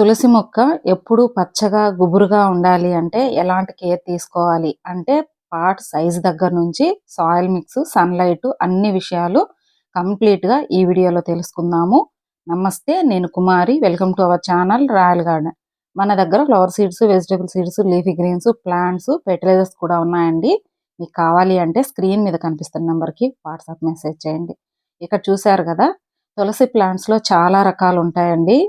తులసి మొక్క ఎప్పుడు పచ్చగా గుబురుగా ఉండాలి అంటే ఎలాంటి కేర్ తీసుకోవాలి అంటే పాట్ సైజ్ దగ్గర నుంచి సాయిల్ మిక్స్ సన్లైట్ అన్ని విషయాలు కంప్లీట్గా ఈ వీడియోలో తెలుసుకుందాము. నమస్తే నేను Kumari. Welcome to our channel royal garden. మన దగ్గర flower seeds vegetable seeds leafy greens plants fertilizers కూడా ఉన్నాయండి. మీకు కావాలి అంటే స్క్రీన్ మీద కనిపిస్తున్న నెంబర్కి వాట్సాప్ మెసేజ్ చేయండి. ఇక్కడ చూశారు కదా తులసి ప్లాంట్స్లో చాలా రకాలు ఉంటాయండి.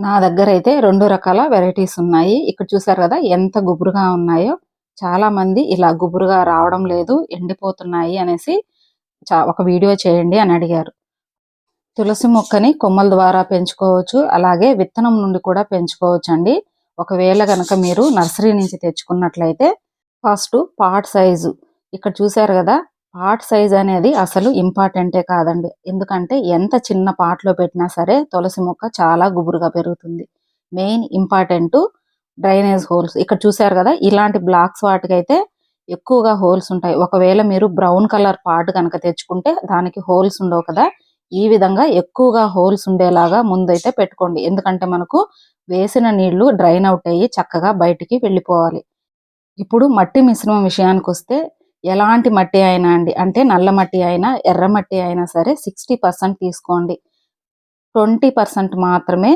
నా దగ్గర అయితే రెండు రకాల వెరైటీస్ ఉన్నాయి. ఇక్కడ చూసారు కదా ఎంత గుబురుగా ఉన్నాయో. చాలా మంది ఇలా గుబురుగా రావడం లేదు ఎండిపోతున్నాయి అనేసి చా- ఒక వీడియో చేయండి అని అడిగారు. తులసి మొక్కని కొమ్మల ద్వారా పెంచుకోవచ్చు అలాగే విత్తనం నుండి కూడా పెంచుకోవచ్చు అండి ఒకవేళ కనుక మీరు నర్సరీ నుంచి తెచ్చుకున్నట్లయితే ఫస్ట్ పాట్ సైజు. ఇక్కడ చూసారు కదా పాట్ సైజ్ అనేది అసలు ఇంపార్టెంటే కాదండి. ఎందుకంటే ఎంత చిన్న పాట్లో లో పెట్టినా సరే తులసి మొక్క చాలా గుబురుగా పెరుగుతుంది. Main important drainage holes. ఇక్కడ చూసారు కదా ఇలాంటి బ్లాక్స్ వాటికైతే ఎక్కువగా హోల్స్ ఉంటాయి. ఒకవేళ మీరు బ్రౌన్ కలర్ పాట్ కనుక తెచ్చుకుంటే దానికి హోల్స్ ఉండవు కదా. ఈ విధంగా ఎక్కువగా హోల్స్ ఉండేలాగా ముందైతే పెట్టుకోండి. ఎందుకంటే మనకు వేసిన నీళ్ళు డ్రైన్ అవుట్ అయ్యి చక్కగా బయటికి వెళ్ళిపోవాలి. ఇప్పుడు మట్టి మిశ్రమం విషయానికి వస్తే ఎలాంటి మట్టి అయినా అండి అంటే నల్ల మట్టి అయినా ఎర్ర మట్టి అయినా సరే సిక్స్టీ పర్సెంట్ తీసుకోండి. ట్వంటీ పర్సెంట్ మాత్రమే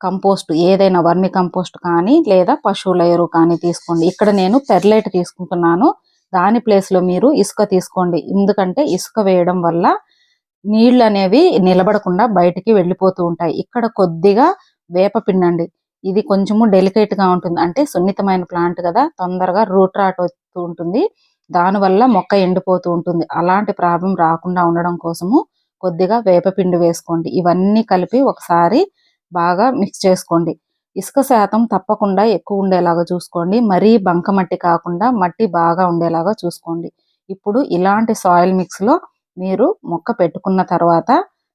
కంపోస్ట్ ఏదైనా వర్మి కంపోస్ట్ కానీ లేదా పశువుల ఎరువు కానీ తీసుకోండి. ఇక్కడ నేను పెర్లైట్ తీసుకుంటున్నాను. దాని ప్లేస్లో మీరు ఇసుక తీసుకోండి. ఎందుకంటే ఇసుక వేయడం వల్ల నీళ్ళు అనేవి నిలబడకుండా బయటికి వెళ్ళిపోతూ ఉంటాయి. ఇక్కడ కొద్దిగా వేప పిండండి. ఇది కొంచెము డెలికేట్గా ఉంటుంది. అంటే సున్నితమైన ప్లాంట్ కదా తొందరగా రూట్ రాట్ వస్తూ ఉంటుంది. దానివల్ల మొక్క ఎండిపోతూ ఉంటుంది. అలాంటి ప్రాబ్లం రాకుండా ఉండడం కోసము కొద్దిగా వేపపిండి వేసుకోండి. ఇవన్నీ కలిపి ఒకసారి బాగా మిక్స్ చేసుకోండి. ఇసుక శాతం తప్పకుండా ఎక్కువ ఉండేలాగా చూసుకోండి. మరీ బంక మట్టి కాకుండా మట్టి బాగా ఉండేలాగా చూసుకోండి. ఇప్పుడు ఇలాంటి సాయిల్ మిక్స్లో మీరు మొక్క పెట్టుకున్న తర్వాత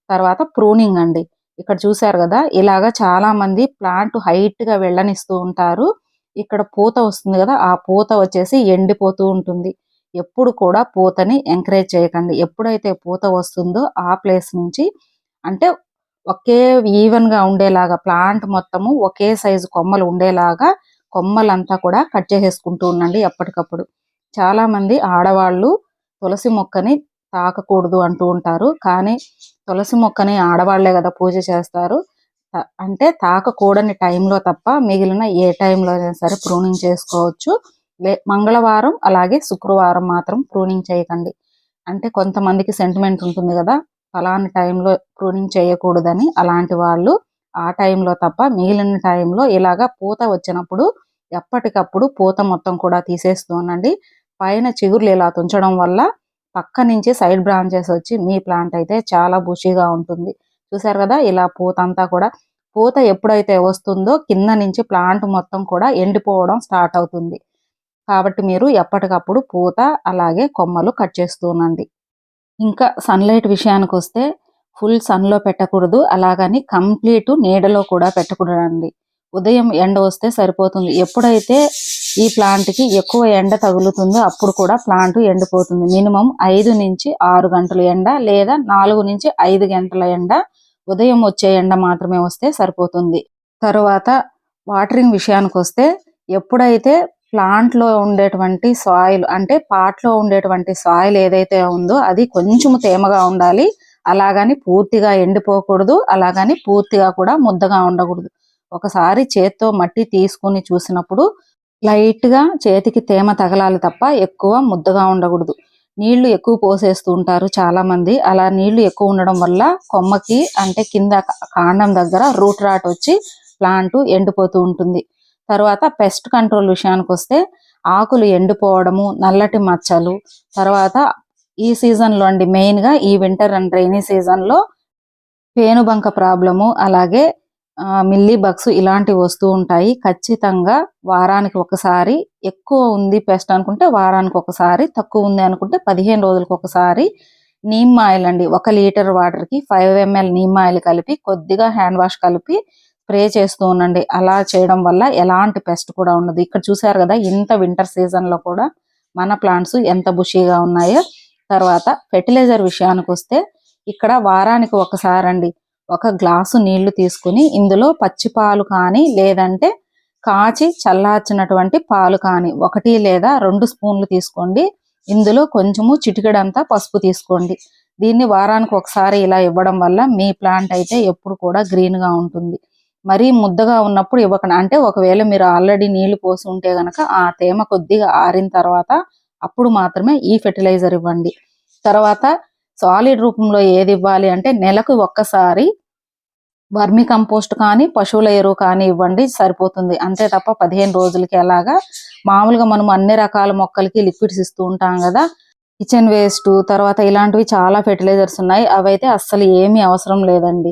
తర్వాత ప్రూనింగ్ అండి. ఇక్కడ చూశారు కదా ఇలాగా చాలామంది ప్లాంట్ హైట్గా వెళ్ళనిస్తూ ఉంటారు. ఇక్కడ పూత వస్తుంది కదా ఆ పూత వచ్చేసి ఎండిపోతూ ఉంటుంది. ఎప్పుడు కూడా పూతని ఎంకరేజ్ చేయకండి. ఎప్పుడైతే పూత వస్తుందో ఆ ప్లేస్ నుంచి అంటే ఒకే ఈవెన్గా ఉండేలాగా ప్లాంట్ మొత్తము ఒకే సైజు కొమ్మలు ఉండేలాగా కొమ్మలంతా కూడా కట్ చేసేసుకుంటూ ఉండండి ఎప్పటికప్పుడు. చాలా మంది ఆడవాళ్ళు తులసి మొక్కని తాకకూడదు అంటూ ఉంటారు. కానీ తులసి మొక్కని ఆడవాళ్ళే కదా పూజ చేస్తారు. అంటే తాకకూడని టైంలో తప్ప మిగిలిన ఏ టైంలో అయినా సరే ప్రూనింగ్ చేసుకోవచ్చు. లే- మంగళవారం అలాగే శుక్రవారం మాత్రం ప్రూనింగ్ చేయకండి. అంటే కొంతమందికి సెంటిమెంట్ ఉంటుంది కదా ఫలాని టైంలో ప్రూనింగ్ చేయకూడదని అలాంటి వాళ్ళు ఆ టైంలో తప్ప మిగిలిన టైంలో ఇలాగా పూత వచ్చినప్పుడు ఎప్పటికప్పుడు పూత మొత్తం కూడా తీసేస్తూ ఉండండి. పైన చిగుర్లు ఇలా తుంచడం వల్ల పక్క నుంచి సైడ్ బ్రాంచెస్ వచ్చి మీ ప్లాంట్ అయితే చాలా బుషీగా ఉంటుంది. చూసారు కదా ఇలా పూత అంతా కూడా. పూత ఎప్పుడైతే వస్తుందో కింద నుంచి ప్లాంట్ మొత్తం కూడా ఎండిపోవడం స్టార్ట్ అవుతుంది. కాబట్టి మీరు ఎప్పటికప్పుడు పూత అలాగే కొమ్మలు కట్ చేస్తూ ఉండండి. ఇంకా సన్లైట్ విషయానికి వస్తే ఫుల్ సన్లో పెట్టకూడదు అలాగని కంప్లీట్ నీడలో కూడా పెట్టకూడదండి. ఉదయం ఎండ వస్తే సరిపోతుంది. ఎప్పుడైతే ఈ ప్లాంట్కి ఎక్కువ ఎండ తగులుతుందో అప్పుడు కూడా ప్లాంట్ ఎండిపోతుంది. మినిమం ఐదు నుంచి ఆరు గంటల ఎండ లేదా నాలుగు నుంచి ఐదు గంటల ఎండ ఉదయం వచ్చే ఎండ మాత్రమే వస్తే సరిపోతుంది. తరువాత వాటరింగ్ విషయానికి వస్తే ఎప్పుడైతే ప్లాంట్లో ఉండేటువంటి సాయిల్ అంటే పాట్లో ఉండేటువంటి సాయిల్ ఏదైతే ఉందో అది కొంచెం తేమగా ఉండాలి. అలాగని పూర్తిగా ఎండిపోకూడదు. అలాగని పూర్తిగా కూడా ముద్దగా ఉండకూడదు. ఒకసారి చేత్తో మట్టి తీసుకుని చూసినప్పుడు లైట్గా చేతికి తేమ తగలాలి తప్ప ఎక్కువ ముద్దగా ఉండకూడదు. నీళ్ళు ఎక్కువ పోసేస్తూ ఉంటారు చాలా మంది అలా నీళ్ళు ఎక్కువ ఉండడం వల్ల కొమ్మకి అంటే కింద కాండం దగ్గర రూట్ రాట్ వచ్చి ప్లాంట్ ఎండిపోతూ ఉంటుంది. తర్వాత పెస్ట్ కంట్రోల్ విషయానికి వస్తే ఆకులు ఎండిపోవడము నల్లటి మచ్చలు తర్వాత ఈ సీజన్లో అండి మెయిన్గా ఈ వింటర్ అండ్ రైనీ సీజన్లో పేనుబంక ప్రాబ్లము అలాగే మిల్లీ బగ్స్ ఇలాంటివి వస్తూ ఉంటాయి. ఖచ్చితంగా వారానికి ఒకసారి ఎక్కువ ఉంది పెస్ట్ అనుకుంటే వారానికి ఒకసారి తక్కువ ఉంది అనుకుంటే పదిహేను రోజులకు ఒకసారి నీమ్ ఆయిల్ అండి. ఒక లీటర్ వాటర్కి ఫైవ్ ఎంఎల్ నీమ్ ఆయిల్ కలిపి కొద్దిగా హ్యాండ్ వాష్ కలిపి స్ప్రే చేస్తూ ఉండండి. అలా చేయడం వల్ల ఎలాంటి పెస్ట్ కూడా ఉండదు. ఇక్కడ చూసారు కదా ఇంత వింటర్ సీజన్లో కూడా మన ప్లాంట్స్ ఎంత బుషీగా ఉన్నాయో. తర్వాత ఫెర్టిలైజర్ విషయానికి వస్తే ఇక్కడ వారానికి ఒకసారి అండి ఒక గ్లాసు నీళ్ళు తీసుకుని ఇందులో పచ్చి పాలు కానీ లేదంటే కాచి చల్లార్చినటువంటి పాలు కానీ ఒకటి లేదా రెండు స్పూన్లు తీసుకోండి. ఇందులో కొంచెము చిటికెడంతా పసుపు తీసుకోండి. దీన్ని వారానికి ఒకసారి ఇలా ఇవ్వడం వల్ల మీ ప్లాంట్ అయితే ఎప్పుడు కూడా గ్రీన్గా ఉంటుంది. మరీ ముద్దగా ఉన్నప్పుడు ఇవ్వకండి. అంటే ఒకవేళ మీరు ఆల్రెడీ నీళ్ళు పోసి ఉంటే గనక ఆ తేమ కొద్దిగా ఆరిన తర్వాత అప్పుడు మాత్రమే ఈ ఫెర్టిలైజర్ ఇవ్వండి. తర్వాత సాలిడ్ రూపంలో ఏది ఇవ్వాలి అంటే నెలకు ఒక్కసారి వర్మి కంపోస్ట్ కానీ పశువుల ఎరువు కానీ ఇవ్వండి సరిపోతుంది. అంతే తప్ప పదిహేను రోజులకి ఎలాగా? మామూలుగా మనం అన్ని రకాల మొక్కలకి లిక్విడ్స్ ఇస్తూ ఉంటాం కదా. కిచెన్ వేస్ట్ తర్వాత ఇలాంటివి చాలా ఫెర్టిలైజర్స్ ఉన్నాయి. అవైతే అస్సలు ఏమీ అవసరం లేదండి.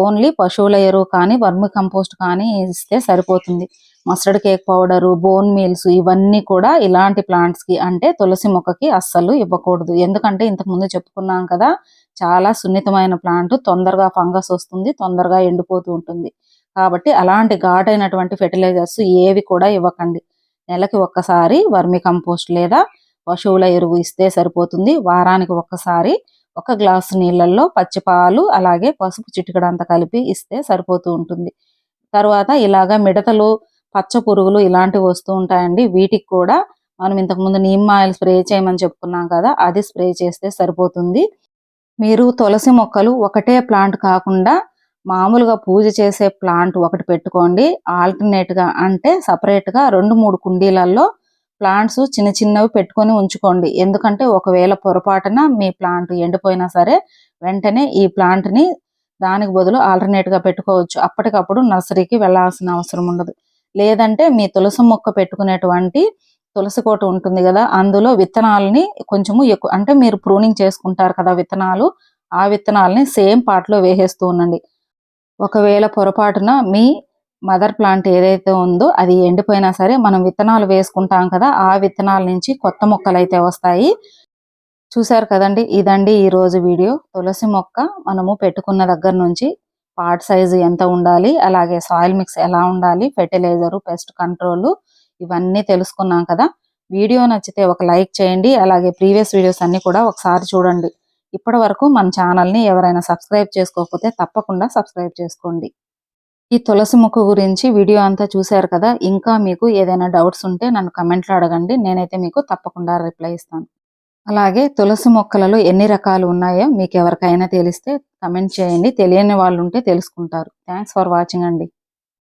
ఓన్లీ పశువుల ఎరువు కానీ వర్మి కంపోస్ట్ కానీ ఇస్తే సరిపోతుంది. Mustard cake powder bone meals ఇవన్నీ కూడా ఇలాంటి ప్లాంట్స్కి అంటే తులసి మొక్కకి అస్సలు ఇవ్వకూడదు. ఎందుకంటే ఇంతకు ముందు చెప్పుకున్నాం కదా చాలా సున్నితమైన ప్లాంట్ తొందరగా ఫంగస్ వస్తుంది తొందరగా ఎండిపోతూ ఉంటుంది. కాబట్టి అలాంటి ఘాటైనటువంటి ఫెర్టిలైజర్స్ ఏవి కూడా ఇవ్వకండి. నెలకి ఒక్కసారి వర్మి కంపోస్ట్ లేదా పశువుల ఎరువు ఇస్తే సరిపోతుంది. వారానికి ఒక్కసారి ఒక గ్లాసు నీళ్ళల్లో పచ్చిపాలు అలాగే పసుపు చిటికడంత కలిపి ఇస్తే సరిపోతూ ఉంటుంది. తర్వాత ఇలాగా మిడతలు పచ్చ పురుగులు ఇలాంటివి వస్తూ ఉంటాయండి. వీటికి కూడా మనం ఇంతకుముందు నీమ్ ఆయిల్ స్ప్రే చేయమని చెప్పుకున్నాం కదా అది స్ప్రే చేస్తే సరిపోతుంది. మీరు తులసి మొక్కలు ఒకటే ప్లాంట్ కాకుండా మామూలుగా పూజ చేసే ప్లాంట్ ఒకటి పెట్టుకోండి. ఆల్టర్నేట్గా అంటే సపరేట్గా రెండు మూడు కుండీలలో ప్లాంట్స్ చిన్న చిన్నవి పెట్టుకొని ఉంచుకోండి. ఎందుకంటే ఒకవేళ పొరపాటున మీ ప్లాంట్ ఎండిపోయినా సరే వెంటనే ఈ ప్లాంట్ని దానికి బదులు ఆల్టర్నేట్గా పెట్టుకోవచ్చు. అప్పటికప్పుడు నర్సరీకి వెళ్ళాల్సిన అవసరం ఉండదు. లేదంటే మీ తులసి మొక్క పెట్టుకునేటువంటి తులసి కోట ఉంటుంది కదా అందులో విత్తనాలని కొంచెము ఎక్కువ అంటే మీరు ప్రూనింగ్ చేసుకుంటారు కదా విత్తనాలు ఆ విత్తనాలని సేమ్ పాట్లో వేసేస్తూ ఉండండి. ఒకవేళ పొరపాటున మీ మదర్ ప్లాంట్ ఏదైతే ఉందో అది ఎండిపోయినా సరే మనం విత్తనాలు వేసుకుంటాం కదా ఆ విత్తనాల నుంచి కొత్త మొక్కలు అయితే వస్తాయి. చూసారు కదండి ఇదండి ఈ రోజు వీడియో. తులసి మొక్క మనము పెట్టుకున్న దగ్గర నుంచి పార్ట్ సైజు ఎంత ఉండాలి అలాగే సాయిల్ మిక్స్ ఎలా ఉండాలి ఫెర్టిలైజరు పెస్ట్ కంట్రోల్ ఇవన్నీ తెలుసుకున్నాం కదా. వీడియో నచ్చితే ఒక లైక్ చేయండి అలాగే ప్రీవియస్ వీడియోస్ అన్ని కూడా ఒకసారి చూడండి. ఇప్పటి వరకు మన ఛానల్ని ఎవరైనా సబ్స్క్రైబ్ చేసుకోకపోతే తప్పకుండా సబ్స్క్రైబ్ చేసుకోండి. ఈ తులసి మొక్క గురించి వీడియో అంతా చూశారు కదా ఇంకా మీకు ఏదైనా డౌట్స్ ఉంటే నన్ను కమెంట్లో అడగండి నేనైతే మీకు తప్పకుండా రిప్లై ఇస్తాను. అలాగే తులసి మొక్కలలో ఎన్ని రకాలు ఉన్నాయో మీకు ఎవరికైనా తెలిస్తే కమెంట్ చేయండి తెలియని వాళ్ళు ఉంటే తెలుసుకుంటారు. థ్యాంక్స్ ఫర్ వాచింగ్ అండి.